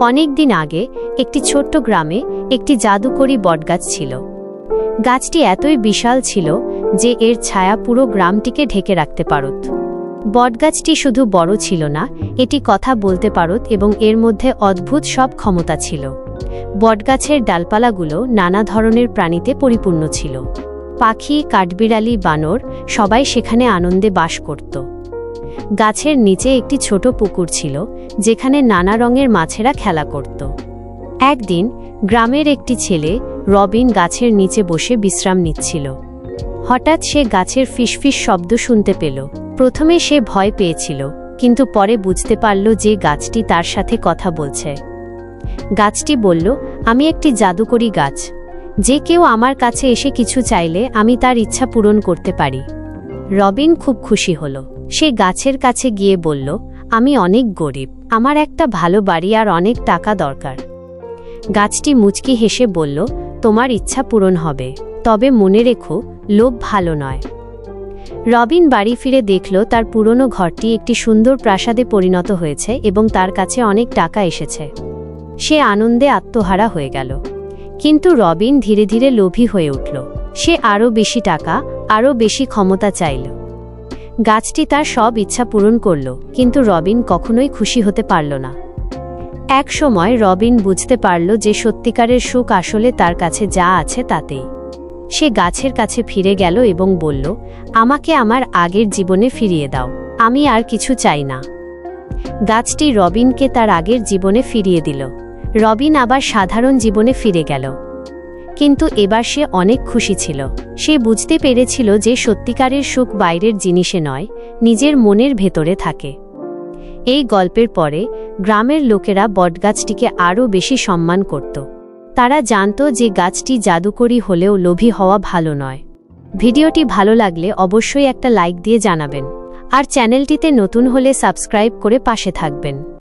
অনেক দিন আগে একটি ছোট্ট গ্রামে একটি জাদুকরী বটগাছ ছিল। গাছটি এতই বিশাল ছিল যে এর ছায়া পুরো গ্রামটিকে ঢেকে রাখতে পারত। বটগাছটি শুধু বড় ছিল না, এটি কথা বলতে পারত এবং এর মধ্যে অদ্ভুত সব ক্ষমতা ছিল। বটগাছের ডালপালাগুলো নানা ধরনের প্রাণীতে পরিপূর্ণ ছিল। পাখি, কাঠবিড়ালি, বানর সবাই সেখানে আনন্দে বাস করত। গাছের নিচে একটি ছোট পুকুর ছিল, যেখানে নানা রঙের মাছেরা খেলা করত। একদিন, গ্রামের একটি ছেলে রবিন গাছের নিচে বসে বিশ্রাম নিচ্ছিল। হঠাৎ সে গাছের ফিসফিস শব্দ শুনতে পেল। প্রথমে সে ভয় পেয়েছিল, কিন্তু পরে বুঝতে পারল যে গাছটি তার সাথে কথা বলছে। গাছটি বলল, আমি একটি জাদুকরী গাছ। যে কেউ আমার কাছে এসে কিছু চাইলে আমি তার ইচ্ছা পূরণ করতে পারি। রবিন খুব খুশি হল। সে গাছের কাছে গিয়ে বলল, আমি অনেক গরিব, আমার একটা ভালো বাড়ি আর অনেক টাকা দরকার। গাছটি মুচকি হেসে বলল, তোমার ইচ্ছা পূরণ হবে, তবে মনে রেখো, লোভ ভালো নয়। রবিন বাড়ি ফিরে দেখল, তার পুরনো ঘরটি একটি সুন্দর প্রাসাদে পরিণত হয়েছে এবং তার কাছে অনেক টাকা এসেছে। সে আনন্দে আত্মহারা হয়ে গেল। কিন্তু রবিন ধীরে ধীরে লোভী হয়ে উঠল। সে আরও বেশি টাকা, আরও বেশি ক্ষমতা চাইল। গাছটি তার সব ইচ্ছা পূরণ করল, কিন্তু রবিন কখনোই খুশি হতে পারল না। এক সময় রবিন বুঝতে পারল যে সত্যিকারের সুখ আসলে তার কাছে যা আছে তাতেই। সে গাছের কাছে ফিরে গেল এবং বলল, আমাকে আমার আগের জীবনে ফিরিয়ে দাও, আমি আর কিছু চাই না। গাছটি রবিনকে তার আগের জীবনে ফিরিয়ে দিল। রবিন আবার সাধারণ জীবনে ফিরে গেল। কিন্তু এবার সে অনেক খুশি ছিল। সে বুঝতে পেরেছিল যে সত্যিকারের সুখ বাইরের জিনিসে নয়, নিজের মনের ভেতরে থাকে। এই গল্পের পরে গ্রামের লোকেরা বটগাছটিকে আরও বেশি সম্মান করত। তারা জানত যে গাছটি জাদুকরী হলেও লোভী হওয়া ভালো নয়। ভিডিওটি ভালো লাগলে অবশ্যই একটা লাইক দিয়ে জানাবেন। আর চ্যানেলটিতে নতুন হলে সাবস্ক্রাইব করে পাশে থাকবেন।